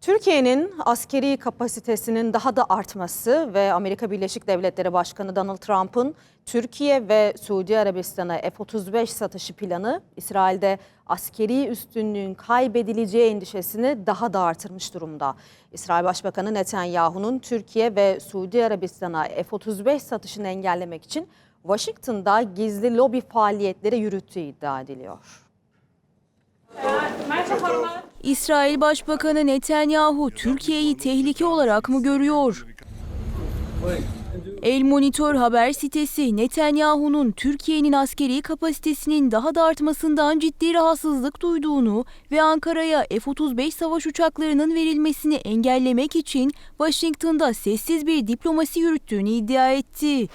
Türkiye'nin askeri kapasitesinin daha da artması ve Amerika Birleşik Devletleri Başkanı Donald Trump'ın Türkiye ve Suudi Arabistan'a F-35 satışı planı İsrail'de askeri üstünlüğün kaybedileceği endişesini daha da artırmış durumda. İsrail Başbakanı Netanyahu'nun Türkiye ve Suudi Arabistan'a F-35 satışını engellemek için Washington'da gizli lobi faaliyetleri yürüttüğü iddia ediliyor. İsrail Başbakanı Netanyahu Türkiye'yi tehlike olarak mı görüyor? El Monitor haber sitesi Netanyahu'nun Türkiye'nin askeri kapasitesinin daha da artmasından ciddi rahatsızlık duyduğunu ve Ankara'ya F-35 savaş uçaklarının verilmesini engellemek için Washington'da sessiz bir diplomasi yürüttüğünü iddia etti.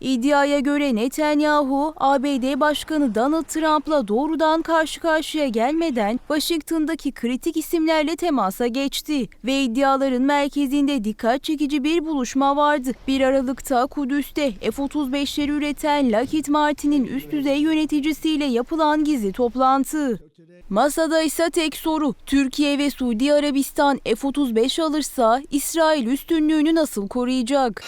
İddiaya göre Netanyahu, ABD Başkanı Donald Trump'la doğrudan karşı karşıya gelmeden Washington'daki kritik isimlerle temasa geçti ve iddiaların merkezinde dikkat çekici bir buluşma vardı. 1 Aralık'ta Kudüs'te F-35'leri üreten Lockheed Martin'in üst düzey yöneticisiyle yapılan gizli toplantı. Masada ise tek soru, Türkiye ve Suudi Arabistan F-35 alırsa İsrail üstünlüğünü nasıl koruyacak?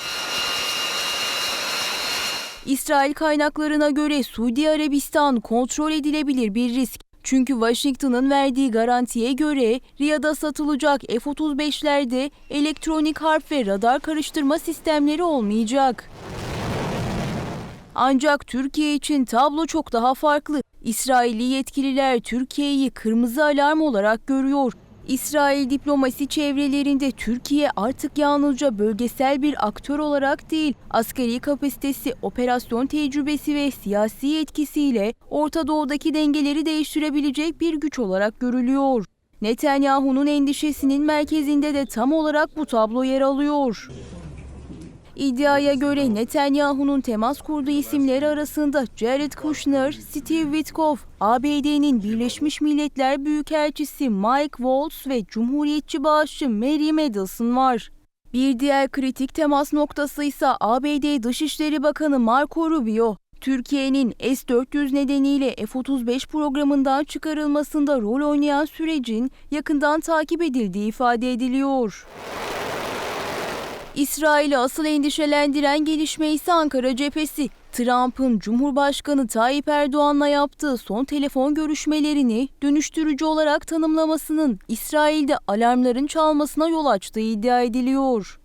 İsrail kaynaklarına göre Suudi Arabistan kontrol edilebilir bir risk. Çünkü Washington'ın verdiği garantiye göre Riyad'a satılacak F-35'lerde elektronik harp ve radar karıştırma sistemleri olmayacak. Ancak Türkiye için tablo çok daha farklı. İsrailli yetkililer Türkiye'yi kırmızı alarm olarak görüyor. İsrail diplomasi çevrelerinde Türkiye artık yalnızca bölgesel bir aktör olarak değil, askeri kapasitesi, operasyon tecrübesi ve siyasi etkisiyle Orta Doğu'daki dengeleri değiştirebilecek bir güç olarak görülüyor. Netanyahu'nun endişesinin merkezinde de tam olarak bu tablo yer alıyor. İddiaya göre Netanyahu'nun temas kurduğu isimler arasında Jared Kushner, Steve Witkoff, ABD'nin Birleşmiş Milletler Büyükelçisi Mike Waltz ve Cumhuriyetçi bağışçı Mary Madison var. Bir diğer kritik temas noktası ise ABD Dışişleri Bakanı Marco Rubio. Türkiye'nin S-400 nedeniyle F-35 programından çıkarılmasında rol oynayan sürecin yakından takip edildiği ifade ediliyor. İsrail'i asıl endişelendiren gelişme ise Ankara cephesi. Trump'ın Cumhurbaşkanı Tayyip Erdoğan'la yaptığı son telefon görüşmelerini dönüştürücü olarak tanımlamasının İsrail'de alarmların çalmasına yol açtığı iddia ediliyor.